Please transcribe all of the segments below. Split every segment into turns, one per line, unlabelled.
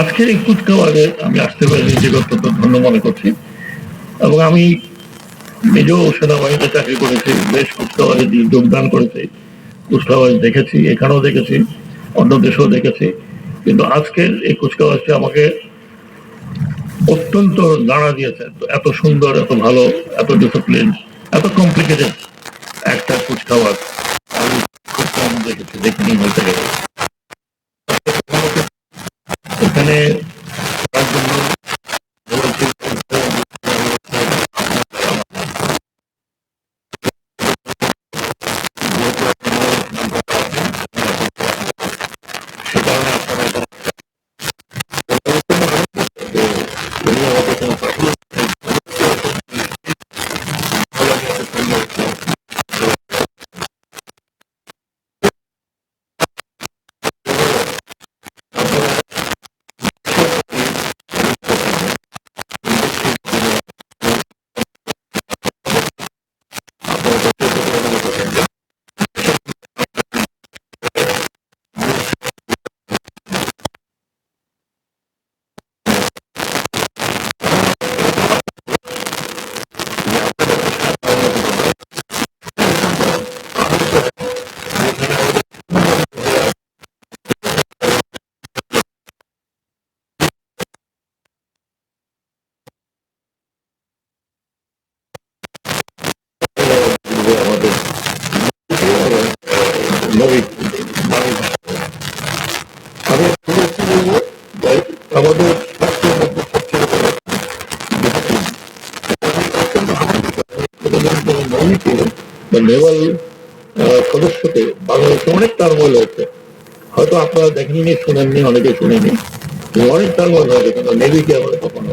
আজকের এই কুচকাওয়াজে আমি আসতে পারি নিজেকে অত্যন্ত ধন্য মনে করছি। এবং আমি নিজেও সেনাবাহিনীতে চাকরি করেছি, বেশ কুচকাওয়াজে দিয়ে যোগদান করেছি কুচকাওয়াজ দেখেছি, এখানেও দেখেছি, অন্য দেশেও দেখেছি। কিন্তু আজকের এই কুচকাওয়াজটি আমাকে অত্যন্ত দাঁড়া দিয়েছে, এত সুন্দর, এত ভালো, এত ডিসিপ্লিন এত কমপ্লিকেটেড একটা কুচকাওয়াজ আমি দেখেছি দেখিনি বলতে গেলে। এখানে আমি সদস্যকে বাংলাদেশে অনেক টার্মোয়েল হয়েছে হয়তো আপনারা দেখেননি শুনেননি অনেকে শুনেনি অনেক টার্মোয়েল হয়েছে কিন্তু নেভিকে আমরা কখনো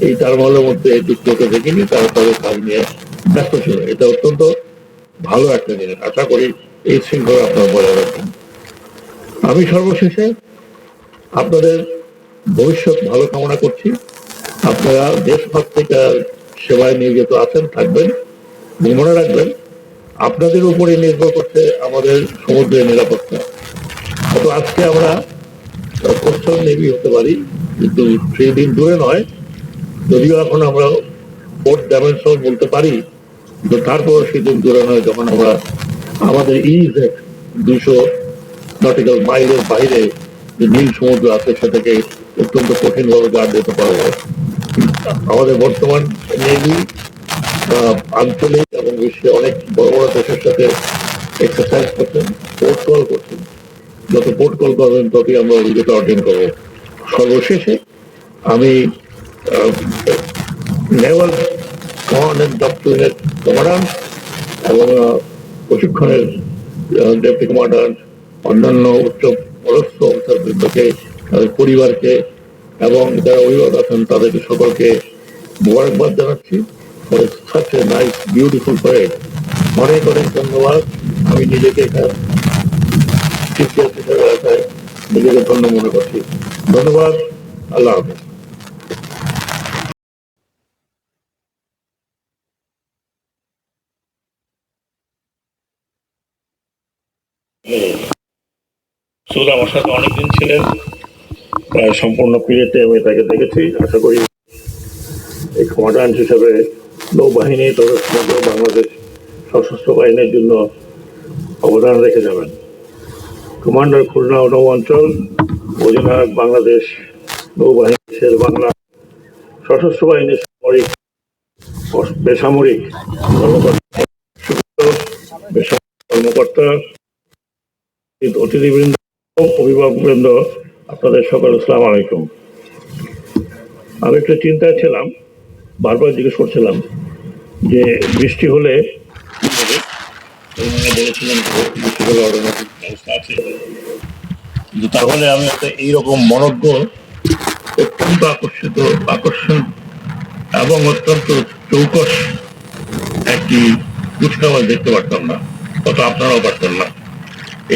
এই টার্মোয়েলের মধ্যে যুক্ত হতে দেখিনি তারা তাদের কাজ নিয়ে ব্যস্ত ছিল এটা অত্যন্ত ভালো একটা জিনিস আশা করি এই শৃঙ্খলা আপনারা বজায় রাখবেন। আমি সর্বশেষে আপনাদের ভবিষ্যৎ ভালো কামনা করছি। আপনারা দেশভক্তিকার সেবায় নিয়োজিত আছেন, থাকবেন, মনে রাখবেন, আপনাদের উপরে নির্ভর করছে আমাদের সমুদ্রের নিরাপত্তা। হয়তো আজকে আমরা কোস্টাল নেভি হতে পারি, কিন্তু সেই দিন দূরে নয়। যদিও এখন আমরা ফোর্থ ডাইমেনশন বলতে পারি, কিন্তু তারপর সেদিন দূরে নয় যখন আমরা আমাদের ইজ দুশো নটিক্যাল মাইলের বাইরে যে নীল সমুদ্র আছে, সেটাকে অত্যন্ত কঠিনভাবে গার্ড দিতে পারব আমাদের বর্তমান নেভি আঞ্চলিক এবং বিশ্বে অনেক বড় বড় দেশের সাথে এক্সারসাইজ করছেন পোর্ট কল করছেন। যত পোর্ট কল করবেন, ততই আমরা অভিজ্ঞতা অর্জন করব। সর্বশেষে আমি নেভাল কমান্ড অ্যান্ড ডক্টরিনের কমান্ডান্ট এবং প্রশিক্ষণের ডেপুটি কমান্ডান্ট অন্যান্য উচ্চ পদস্থ অফিসারবৃন্দকে তাদের পরিবারকে এবং যারা অভিভাবক আছেন, তাদেরকে সকলকে মোবারকবাদ জানাচ্ছি। Such a nice beautiful parade অনেক অনেক ধন্যবাদ। আমি নিজেকে এখানে নিজেকে ধন্য মনে করছি। ধন্যবাদ। আল্লাহ হাফেজ। সুদ আমার সাথে অনেকদিন ছিলেন, প্রায় সম্পূর্ণ পিরিয়ডে আমি তাকে দেখেছি। আশা করি এই কমান্ডান্ট হিসেবে নৌবাহিনী তবে সমগ্র বাংলাদেশ সশস্ত্র বাহিনীর জন্য অবদান রেখে যাবেন। কমান্ডার খুলনা নৌ অঞ্চল, অধিনায়ক বাংলাদেশ নৌবাহিনী, শের বাংলা সশস্ত্র বাহিনীর সামরিক, বেসামরিক কর্মকর্তা কর্মকর্তা অতিথিবৃন্দ, অভিভাবকবৃন্দ, আপনাদের সকল আসসালাম আলাইকুম। আমি একটু চিন্তায় ছিলাম, বারবার জিজ্ঞেস করছিলাম যে বৃষ্টি হলে তাহলে আমি একটা এইরকম মনজ্ঞ, অত্যন্ত আকর্ষিত, আকর্ষণ এবং অত্যন্ত চৌকস একটি কুচকাওয়াজ দেখতে পারতাম না। কত আপনারাও পারতেন না।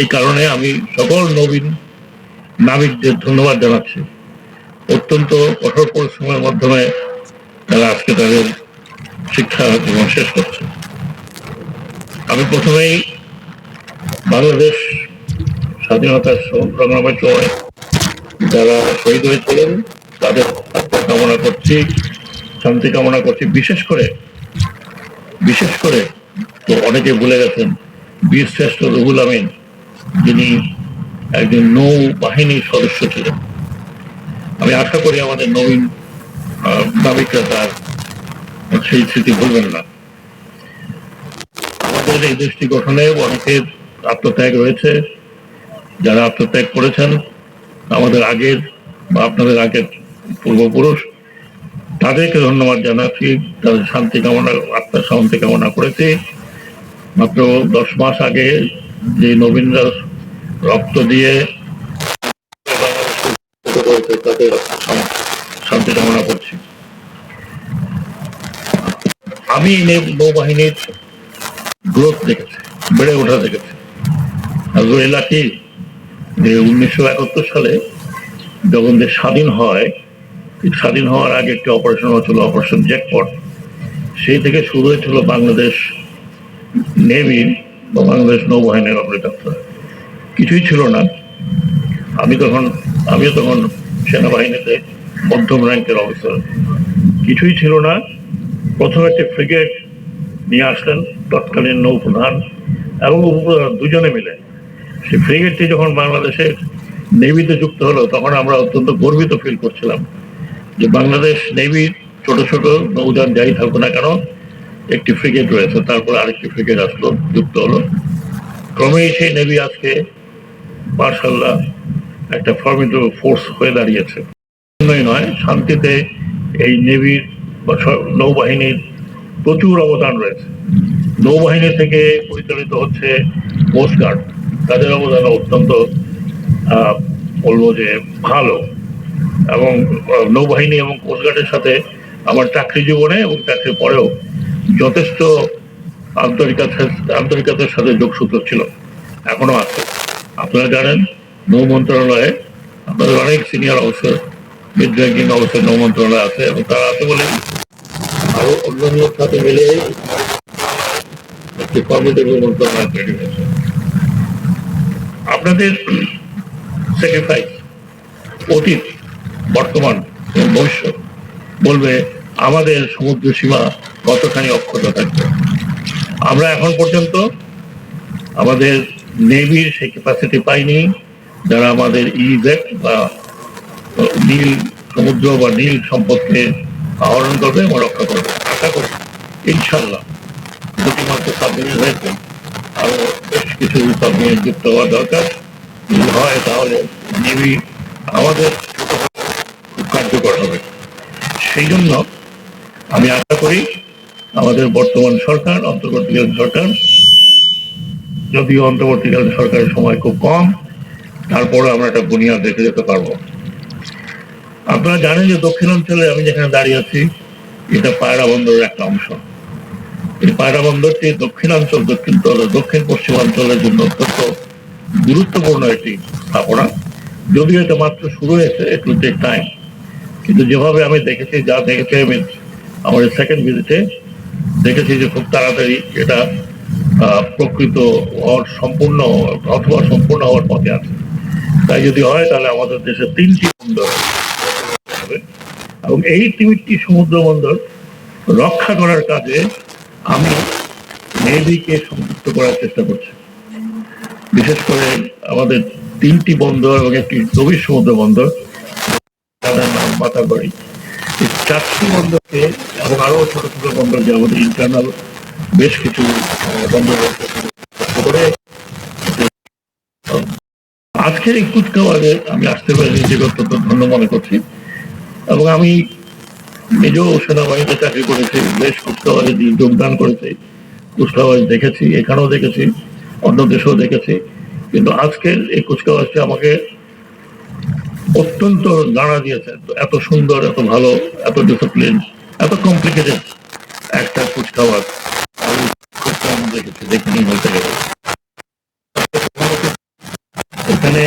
এই কারণে আমি সকল নবীন নাবিকদের ধন্যবাদ জানাচ্ছি। অত্যন্ত কঠোর পরিশ্রমের মাধ্যমে তারা আজকে তাদের শিক্ষা জীবন শেষ করছে। আমি প্রথমেই বাংলাদেশ স্বাধীনতার সংগ্রামের সময় যারা শহীদ হয়েছিলেন, তাদের কামনা করছি, শান্তি কামনা করছি। বিশেষ করে বিশেষ করে তো অনেকে ভুলে গেছেন, বীর শ্রেষ্ঠ রুহুল আমিন। যিনি একজন নৌ বাহিনীর সদস্য ছিলেন। আমি আশা করি আমাদের নবীন নাবিকরা তার সেই স্মৃতি ভুলবেন না। আমাদের এই দেশটি গঠনে অনেকের আত্মত্যাগ রয়েছে। যারা আত্মত্যাগ করেছেন, আমাদের আগের বা আপনাদের আগের পূর্বপুরুষ, তাদেরকে ধন্যবাদ জানাচ্ছি। তাদের শান্তি কামনা, আত্মার শান্তি কামনা করেছি। মাত্র দশ মাস আগে যে নবীনরা রক্ত দিয়ে শান্তি কামনা করছি। আমি নৌবাহিনীর গ্রোথ দেখেছি, বেড়ে ওঠা দেখেছি। কি যে উনিশশো একাত্তর সালে যখন দেশ স্বাধীন হয় স্বাধীন হওয়ার আগে একটি অপারেশন হচ্ছিল অপারেশন জ্যাকপট সেই থেকে শুরু হয়েছিল বাংলাদেশ নেভির বা বাংলাদেশ নৌবাহিনীর অপারেটর কিছুই ছিল না। আমি তখন, আমিও তখন সেনাবাহিনীতে মধ্যম র্যাঙ্কের অফিসার। কিছুই ছিল না। প্রথম একটি ফ্রিগেট নিয়ে আসলেন তৎকালীন নৌপ্রধান এবং উপপ্রধান দুজনে মিলে। সেই ফ্রিগেটটি যখন বাংলাদেশের নেভিতে যুক্ত হলো, তখন আমরা অত্যন্ত গর্বিত ফিল করছিলাম যে বাংলাদেশ নেভির ছোট ছোট নৌযান যাই থাকুক না কেন একটি ফ্রিগেট রয়েছে, তারপর আরেকটি ফ্রিগেট আসলো, যুক্ত হলো। ক্রমেই সেই নেভি আজকে মার্শাল্লাহ একটা ফর্মিডেবল ফোর্স হয়ে দাঁড়িয়েছে। নয়, শান্তিতে এই নেভির নৌবাহিনীর প্রচুর অবদান রয়েছে। নৌবাহিনী থেকে পরিচালিত হচ্ছে কোস্টগার্ড তাদের অবদান অত্যন্ত বলব যে ভালো। এবং নৌবাহিনী এবং কোস্টগার্ডের সাথে আমার চাকরি জীবনে এবং চাকরির পরেও যথেষ্ট আন্তরিকতার আন্তরিকতার সাথে যোগসূত্র ছিল। এখনও আছে। আপনারা জানেন, নৌ মন্ত্রণালয়ে আপনাদের অনেক senior officer mid ranking officer নৌ মন্ত্রণালয় আছে এবং তারা আছে বলে আরও অন্যান্য সাথে মিলে একটি ফর্মেটেবল মন্ত্রণালয় তৈরি হয়েছে। আপনাদের স্যাক্রিফাইস অতীত, বর্তমান এবং ভবিষ্যৎ বলবে আমাদের সমুদ্র সীমা কতখানি অক্ষত থাকবে? আমরা এখন পর্যন্ত আমাদের নেভির সেই ক্যাপাসিটি পাইনি। যারা আমাদের ইজেট বা নীল সমুদ্র বা নীল সম্পদকে আহরণ করবে এবং রক্ষা করবে। আশা করি ইনশাল্লাহ দুটি মাত্র সাবমেরিন হয়েছে আরও বেশ কিছু সাবমেরিন যুক্ত হওয়া দরকার। যদি হয়, তাহলে নেভি আমাদের কার্যকর হবে। সেই জন্য আমি আশা করি আমাদের বর্তমান সরকার, অন্তর্বর্তীকালীন সরকার, যদিও অন্তর্বর্তীকালীন সরকারের সময় খুব কম, তারপরে আমরা একটা বুনিয়াদ দেখে যেতে পারব। আপনারা জানেন যে দক্ষিণাঞ্চলে আমি যেখানে দাঁড়িয়ে আছি, এটা পায়রা বন্দরের একটা অংশ। এই পায়রা বন্দরটি দক্ষিণাঞ্চল, দক্ষিণ দক্ষিণ পশ্চিমাঞ্চলের জন্য অত্যন্ত গুরুত্বপূর্ণ একটি স্থাপনা। যদিও এটা মাত্র শুরু হয়েছে, একটু টাইম কিন্তু যেভাবে আমি দেখেছি, যা দেখেছি আমি আমার সেকেন্ড ভিজিটে দেখেছি যে খুব তাড়াতাড়ি এটা প্রকৃত হওয়ার সম্পূর্ণ, অথবা সম্পূর্ণ হওয়ার পথে আছে। তাই যদি হয় তাহলে আমাদের দেশে তিনটি বন্দর হবে। এবং এই তিনটি সমুদ্র বন্দর রক্ষা করার কাজে আমি নেভিকে সংযুক্ত করার চেষ্টা করছি। বিশেষ করে আমাদের তিনটি বন্দর এবং একটি গভীর সমুদ্র বন্দর নাম চারটি বন্দরকে এবং আরও ছোট ছোট বন্দর যে আমাদের ইন্টারনাল বেশ কিছু বন্দর করে আজকের এই কুচকাওয়াজে আমি আসতে পারি নিজেকে অত্যন্ত ধন্য মনে করছি। এবং আমি নিজেও সেনাবাহিনীতে চাকরি করেছি, বেশ কুচকাওয়াজে যোগদান করেছি কুচকাওয়াজ দেখেছি, এখানেও দেখেছি, অন্য দেশেও দেখেছি। কিন্তু আজকের এই কুচকাওয়াজটি আমাকে অত্যন্ত নাড়া দিয়েছে। এত সুন্দর, এত ভালো, এত ডিসিপ্লিন এত কমপ্লিকেটেড একটা কুচকাওয়াজ দেখেছি দেখিনি বলতে গেলে। এখানে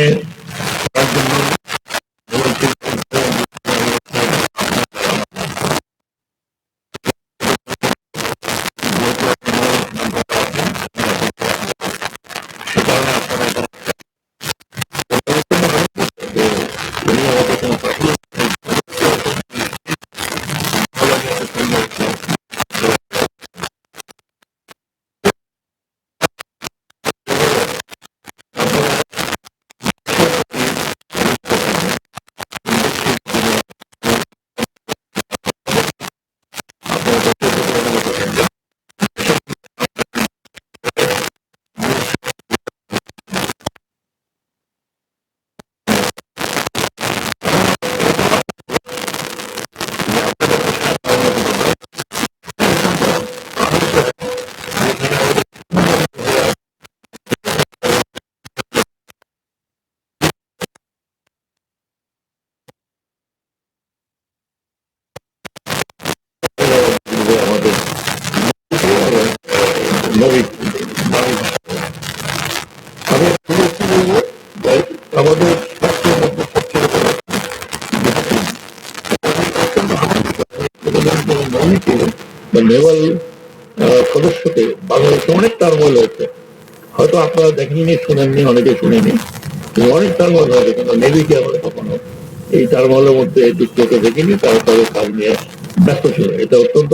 স্বাভাবিক আমি হয়তো আপনারা দেখেননি, শুনেননি, অনেকে শুনেনি অনেক টার্মল হয়েছে, কিন্তু নেভিকে আমরা কখনো এই টার্মলের মধ্যে যুক্ত দেখিনি? তারা তাদের নিয়ে ব্যস্ত ছিল। এটা অত্যন্ত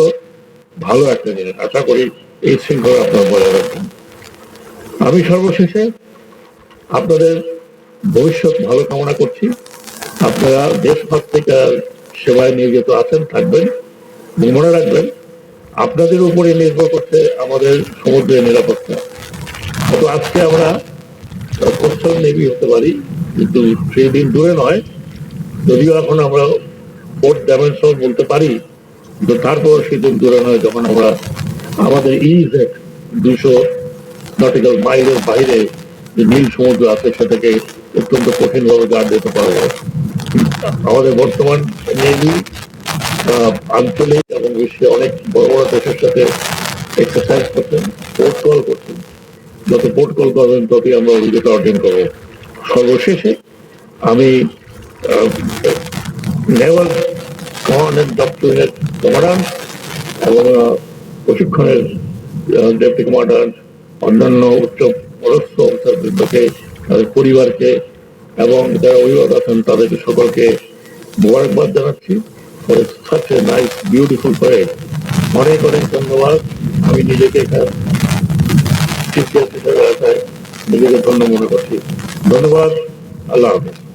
ভালো একটা জিনিস। আশা করি এই শৃঙ্খলা আপনারা বজায় রাখবেন আমি সর্বশেষে আপনাদের ভবিষ্যৎ ভালো কামনা করছি। আপনারা দেশ পত্রিকার সেবায় নিয়োজিত আছেন, থাকবেন মনে রাখবেন, আপনাদের উপরে নির্ভর করছে আমাদের সমুদ্রের নিরাপত্তা। হয়তো আজকে আমরা কোস্টাল নেভি হতে পারি, কিন্তু সেই দিন দূরে নয়। যদিও এখন আমরা ফোর্থ ডাইমেনশন বলতে পারি, কিন্তু তারপর সেই দিন দূরে নয়, যখন আমরা আমাদের ইজেট দুশো নটিক্যাল মাইলের বাইরে যে নীল সমুদ্র আছে, সেটাকে অত্যন্ত কঠিনভাবে গার্ড দিতে পারব। আমাদের বর্তমান নেভি আঞ্চলিক এবং বিশ্বে অনেক বড় বড় দেশের সাথে এক্সারসাইজ করছেন পোর্ট কল করছেন যত পোর্ট কল করবেন, ততই আমরা অভিজ্ঞতা অর্জন করব। সর্বশেষে আমি নেভাল কমান্ড অ্যান্ড ডক্টরিনের কমান্ডান্ট এবং প্রশিক্ষণের ডেপুটি কমান্ডান্ট অন্যান্য উচ্চ পদস্থ অফিসারবৃন্দকে, তাদের পরিবারকে এবং যারা অভিভাবক আছেন, তাদেরকে সকলকে মোবারকবাদ জানাচ্ছি। নাইস বিউটিফুল প্যারেড অনেক অনেক ধন্যবাদ। আমি নিজেকে নিজেকে ধন্য মনে করছি। ধন্যবাদ। আল্লাহ হাফিজ।